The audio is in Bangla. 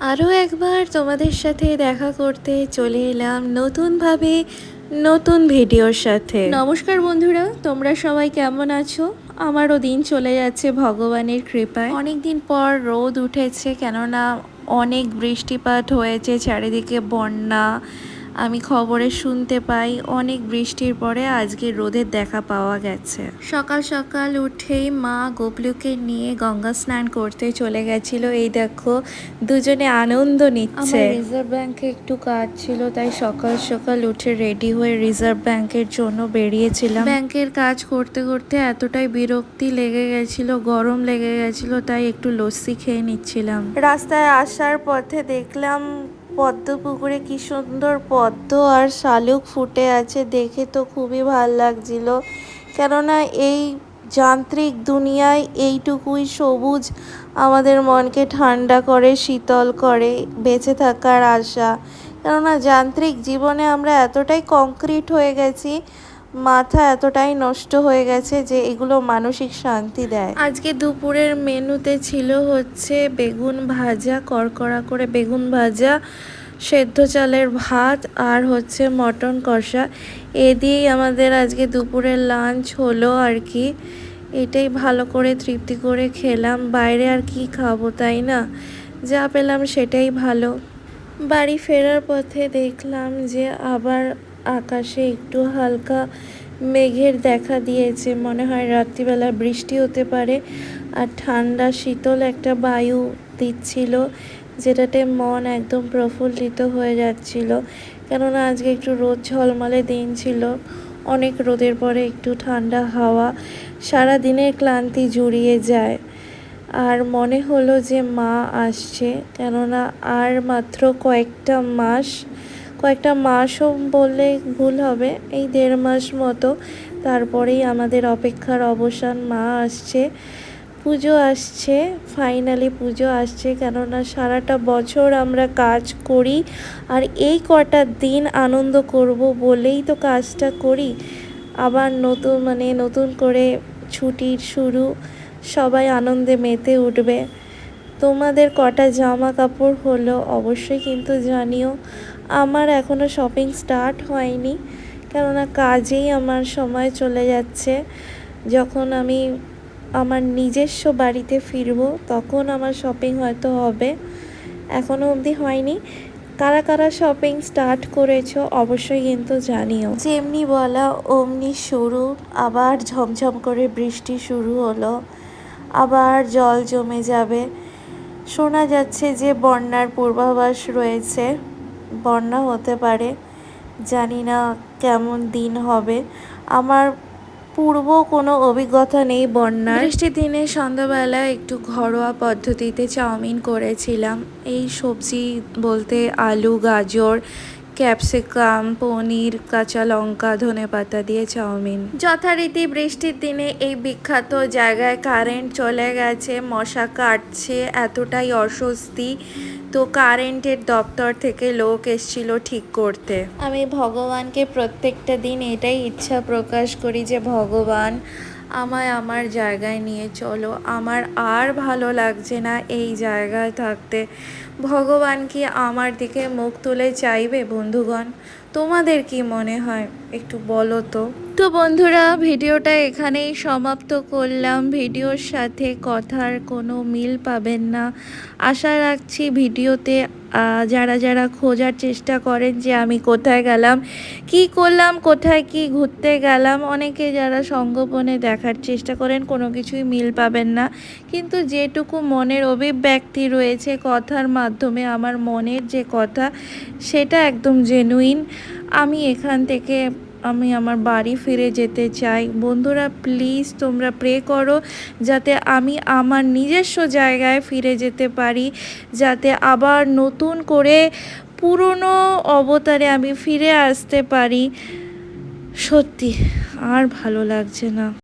আরও একবার তোমাদের সাথে দেখা করতে চলে এলাম নতুনভাবে নতুন ভিডিওর সাথে। নমস্কার বন্ধুরা তোমরা সবাই কেমন আছো? আমারও দিন চলে যাচ্ছে ভগবানের কৃপায়। অনেক দিন পর রোদ উঠেছে কেননা অনেক বৃষ্টিপাত হয়েছে চারিদিকে বন্যা আমি খবরে শুনতে পাই অনেক বৃষ্টির পরে আজকে রোদের দেখা পাওয়া গেছে। সকাল সকাল উঠেই মা গোপলুকে নিয়ে গঙ্গা স্নান করতে চলে গেছিল। এই দেখো দুজনে আনন্দ নিচ্ছে। রিজার্ভ ব্যাংকে একটু কাজ ছিল তাই সকাল সকাল উঠে রেডি হয়ে রিজার্ভ ব্যাংকের জন্য বেরিয়েছিলাম। ব্যাংকের কাজ করতে করতে এতটাই বিরক্তি লেগে গেছিল গরম লেগে গেছিল তাই একটু লস্যি খেয়ে নিচ্ছিলাম। রাস্তায় আসার পথে দেখলাম পদ্ম পুকুরে কি সুন্দর পদ্ম আর শালুক ফুটে আছে দেখে তো খুবই ভালো লাগছিল। কেননা এই যান্ত্রিক দুনিয়ায় এইটুকুই সবুজ আমাদের মনকে ঠান্ডা করে, শীতল করে, বেঁচে থাকার আশা। কেননা যান্ত্রিক জীবনে আমরা এতটাই কংক্রিট হয়ে গেছি মাথা এতটাই নষ্ট হয়ে গেছে যে এগুলো মানসিক শান্তি দেয়। আজকে দুপুরের মেনুতে ছিল হচ্ছে বেগুন ভাজা, কড়কড়া করে বেগুন ভাজা, সেদ্ধ চালের ভাত আর হচ্ছে মটন কষা। এ দিয়েই আমাদের আজকে দুপুরের লাঞ্চ হলো আর কি। এটাই ভালো করে তৃপ্তি করে খেলাম। বাইরে আর কি খাব তাই না? যা পেলাম সেটাই ভালো। বাড়ি ফেরার পথে দেখলাম যে আবার আকাশে একটু হালকা মেঘের দেখা দিয়েছে। মনে হয় রাত্রিবেলা বৃষ্টি হতে পারে আর ঠান্ডা, শীতল একটা বায়ু দিচ্ছিল, যেটাতে মন একদম প্রফুল্লিত হয়ে যাচ্ছিল। কেননা আজকে একটু রোদ ঝলমলে দিন ছিল। অনেক রোদের পরে একটু ঠান্ডা হাওয়া সারা দিনের ক্লান্তি জুড়িয়ে যায়। আর মনে হলো যে মা আসছে, কেননা আর মাত্র কয়েকটা মাস কয়েকটা মাসও বললে ভুল হবে, এই দেড় মাস মতো। তারপরেই আমাদের অপেক্ষার অবসান, মা আসছে, পুজো আসছে ফাইনালি পুজো আসছে, কেননা সারাটা বছর আমরা কাজ করি, আর এই কটা দিন আনন্দ করব বলেই তো কাজটা করি। আবার নতুন মানে নতুন করে ছুটির শুরু, সবাই আনন্দে মেতে উঠবে। তোমাদের কটা জামা কাপড় হলো অবশ্যই কিন্তু জানিও। আমার এখনও শপিং স্টার্ট হয়নি, কেননা কাজেই আমার সময় চলে যাচ্ছে। যখন আমি আমার নিজস্ব বাড়িতে ফিরবো, তখন আমার শপিং হয়তো হবে। এখনও অবধি হয়নি। কারা কারা শপিং স্টার্ট করেছ অবশ্যই কিন্তু জানিও। যেমনি বলা, অমনি শুরু। আবার ঝমঝম করে বৃষ্টি শুরু হলো। আবার জল জমে যাবে। শোনা যাচ্ছে যে বন্যার পূর্বাভাস রয়েছে। বন্যা হতে পারে, জানি না কেমন দিন হবে। আমার পূর্ব কোনো অভিজ্ঞতা নেই বন্যার। বৃষ্টির দিনে সন্ধ্যাবেলা একটু ঘরোয়া পদ্ধতিতে চাউমিন করেছিলাম। এই সবজি বলতে আলু, গাজর ক্যাপসিকাম, পনির, কাঁচা লঙ্কা, ধনে পাতা দিয়ে চাউমিন। যথারীতি বৃষ্টির দিনে এই বিখ্যাত জায়গায় কারেন্ট চলে গেছে, মশা কাটছে, এতটাই অস্বস্তি। তো কারেন্টের দপ্তর থেকে লোক এসছিল ঠিক করতে। আমি ভগবানকে প্রত্যেকটা দিন এটাই ইচ্ছা প্রকাশ করি যে, ভগবান আমায় আমার জায়গায় নিয়ে চলো। আমার আর ভালো লাগছে না এই জায়গায় থাকতে। ভগবান কি আমার দিকে মুখ তুলে চাইবে বন্ধুগণ? তোমাদের কি মনে হয়? একটু বলো তো। তো বন্ধুরা, ভিডিওটা এখানেই সমাপ্ত করলাম। ভিডিওর সাথে কথার কোনো মিল পাবেন না। আশা রাখছি ভিডিওতে যারা যারা খোঁজার চেষ্টা করেন যে আমি কোথায় গেলাম, কি করলাম, কোথায় কি ঘুরতে গেলাম, অনেকে যারা সঙ্গোপনে দেখার চেষ্টা করেন, কোনো কিছুই মিল পাবেন না। কিন্তু যেটুকু মনের অভিব্যক্তি রয়েছে কথার মাধ্যমে, আমার মনের যে কথা, সেটা একদম জেনুইন আমি এখান থেকে আমি আমার বাড়ি ফিরে যেতে চাই। বন্ধুরা প্লিজ তোমরা প্রে করো যাতে আমি আমার নিজস্ব জায়গায় ফিরে যেতে পারি, যাতে আবার নতুন করে পুরনো অবতারে আমি ফিরে আসতে পারি। সত্যি, আর ভালো লাগছে না।